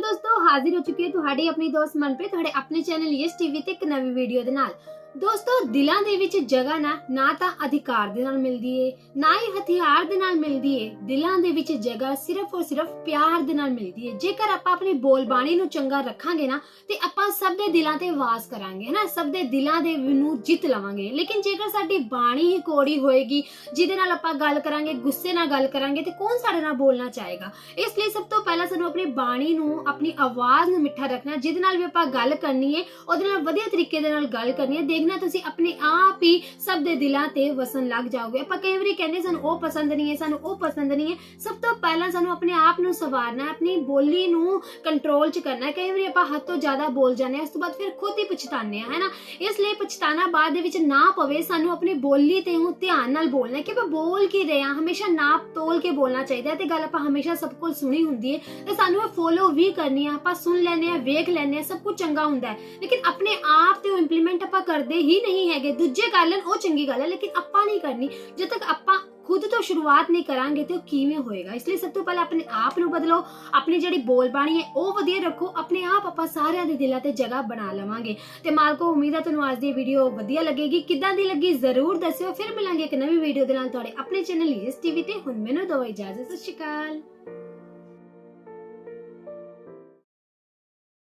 ਦੋਸਤੋ, ਹਾਜ਼ਰ ਹੋ ਚੁੱਕੀ ਹੈ ਤੁਹਾਡੀ ਆਪਣੀ ਦੋਸਤ ਮਨਪ੍ਰੀਤ, ਤੁਹਾਡੇ ਆਪਣੇ ਚੈਨਲ ਯਸ ਟੀਵੀ ਤੇ ਇੱਕ ਨਵੀਂ ਵੀਡੀਓ ਦੇ ਨਾਲ। ਦੋਸਤੋ, ਦਿਲਾਂ ਦੇ ਵਿੱਚ ਜਗ੍ਹਾ ਨਾ ਨਾ ਤਾਂ ਅਧਿਕਾਰ ਦੇ ਨਾਲ ਮਿਲਦੀ ਏ, ਨਾ ਹੀ ਹਥਿਆਰ ਦੇ ਨਾਲ ਮਿਲਦੀ ਏ। ਦਿਲਾਂ ਦੇ ਵਿੱਚ ਜਗ੍ਹਾ ਸਿਰਫ ਔਰ ਸਿਰਫ ਪਿਆਰ ਦੇ ਨਾਲ ਮਿਲਦੀ ਏ। ਜੇਕਰ ਆਪਾਂ ਆਪਣੀ ਬੋਲਬਾਣੀ ਨੂੰ ਚੰਗਾ ਰੱਖਾਂਗੇ ਨਾ, ਤੇ ਆਪਾਂ ਸਭ ਦੇ ਦਿਲਾਂ ਤੇ ਵਾਸ ਕਰਾਂਗੇ ਹੈ ਨਾ ਸਭ ਦੇ ਦਿਲਾਂ ਦੇ ਨੂੰ ਜਿੱਤ ਲਵਾਂਗੇ। ਲੇਕਿਨ ਜੇਕਰ ਸਾਡੀ ਬਾਣੀ ਹੀ ਕੋੜੀ ਹੋਏਗੀ, ਜਿਹਦੇ ਨਾਲ ਆਪਾਂ ਗੱਲ ਕਰਾਂਗੇ, ਗੁੱਸੇ ਨਾਲ ਗੱਲ ਕਰਾਂਗੇ, ਤੇ ਕੌਣ ਸਾਡੇ ਨਾਲ ਬੋਲਣਾ ਚਾਹੇਗਾ? ਇਸ ਲਈ ਸਭ ਤੋਂ ਪਹਿਲਾਂ ਸਾਨੂੰ ਆਪਣੀ ਬਾਣੀ ਨੂੰ, ਆਪਣੀ ਆਵਾਜ਼ ਨੂੰ ਮਿੱਠਾ ਰੱਖਣਾ, ਜਿਹਦੇ ਨਾਲ ਵੀ ਆਪਾਂ ਗੱਲ ਕਰਨੀ ਹੈ ਉਹਦੇ ਨਾਲ ਵਧੀਆ ਤਰੀਕੇ ਦੇ ਨਾਲ ਗੱਲ ਕਰਨੀ ਹੈ ਦੇਖਣਾ ਤੁਸੀਂ ਆਪਣੇ ਆਪ ਹੀ ਸਭ ਦੇ ਦਿਲਾਂ ਤੇ ਵਸਣ ਲੱਗ ਜਾਓਗੇ। ਆਪਾਂ ਕਈ ਵਾਰੀ ਕਹਿੰਦੇ ਸਾਨੂੰ ਉਹ ਪਸੰਦ ਨਹੀਂ ਹੈ, ਸਾਨੂੰ ਉਹ ਪਸੰਦ ਨਹੀਂ ਹੈ। ਸਭ ਤੋਂ ਪਹਿਲਾਂ ਸਾਨੂੰ ਆਪਣੇ ਆਪ ਨੂੰ ਸਵਾਰਨਾ ਹੈ, ਆਪਣੀ ਬੋਲੀ ਨੂੰ ਕੰਟਰੋਲ 'ਚ ਕਰਨਾ ਹੈ। ਕਈ ਵਾਰੀ ਆਪਾਂ ਹੱਦ ਤੋਂ ਜ਼ਿਆਦਾ ਬੋਲ ਜਾਂਦੇ ਹਾਂ, ਉਸ ਤੋਂ ਬਾਅਦ ਫਿਰ ਖੁਦ ਹੀ ਪਛਤਾਉਂਦੇ ਹਾਂ ਹੈ ਇਸ ਲਈ ਪਛਤਾਣਾ ਬਾਅਦ ਦੇ ਵਿੱਚ ਨਾ ਪਵੇ, ਸਾਨੂੰ ਆਪਣੀ ਬੋਲੀ ਤੇ ਉਹ ਧਿਆਨ ਨਾਲ ਬੋਲਣਾ ਕਿ ਆਪਾਂ ਬੋਲ ਕੀ ਰਹੇ ਹਾਂ? ਹਮੇਸ਼ਾ ਨਾਪ ਤੋਲ ਕੇ ਬੋਲਣਾ ਚਾਹੀਦਾ ਤੇ ਗੱਲ ਆਪਾਂ ਹਮੇਸ਼ਾ ਸਭ ਕੋਲ ਸੁਣੀ ਹੁੰਦੀ ਹੈ ਤੇ ਸਾਨੂੰ ਇਹ ਫੋਲੋ ਵੀ ਕਰਨੀ ਆ ਆਪਾਂ ਸੁਣ ਲੈਂਦੇ ਆ ਵੇਖ ਲੈਂਦੇ ਆ ਸਭ ਕੁਝ ਚੰਗਾ ਹੁੰਦਾ ਹੈ। ਲੇਕਿਨ ਆਪਣੇ ਆਪ ਤੇ ਉਹ ਇੰਪਲੀਮੈਂਟ ਆਪਾਂ ਕਰਦੇ ਹੀ ਨਹੀਂ ਹੈਗੇ। ਦੂਜੇ ਕਰ ਲੈਣ ਉਹ ਚੰਗੀ ਗੱਲ ਹੈ, ਲੇਕਿਨ ਆਪਾਂ ਨਹੀਂ ਕਰਨੀ। ਜਦ ਤੱਕ ਆਪਾਂ ਖੁਦ ਤੋਂ ਸ਼ੁਰੂਆਤ ਨਹੀਂ ਕਰਾਂਗੇ ਤੇ ਉਹ ਕਿਵੇਂ ਹੋਏਗਾ? ਇਸ ਲਈ ਸਭ ਤੋਂ ਪਹਿਲਾਂ ਆਪਣੇ ਆਪ ਨੂੰ ਬਦਲੋ, ਆਪਣੀ ਜਿਹੜੀ ਬੋਲਬਾਣੀ ਹੈ, ਉਹ ਵਧੀਆ ਰੱਖੋ। ਆਪਣੇ ਆਪ ਆਪਾਂ ਸਾਰਿਆਂ ਦੇ ਦਿਲਾਂ ਤੇ ਜਗ੍ਹਾ ਬਣਾ ਲਵਾਂਗੇ। ਤੇ ਮਾਲਕੋ, ਉਮੀਦ ਹੈ ਤੁਹਾਨੂੰ ਅੱਜ ਦੀ ਵੀਡੀਓ ਵਧੀਆ ਲੱਗੇਗੀ। ਕਿੱਦਾਂ ਦੀ ਲੱਗੀ ਜ਼ਰੂਰ ਦੱਸਿਓ। ਫਿਰ ਮਿਲਾਂਗੇ ਇੱਕ ਨਵੀਂ ਵੀਡੀਓ ਦੇ ਨਾਲ ਤੁਹਾਡੇ ਆਪਣੇ ਚੈਨਲ ਯਸ ਟੀਵੀ ਤੇ। ਹੁਣ ਮੈਨੂੰ ਦਿਓ ਇਜਾਜ਼ਤ। ਸਤਿ ਸ਼੍ਰੀ ਅਕਾਲ।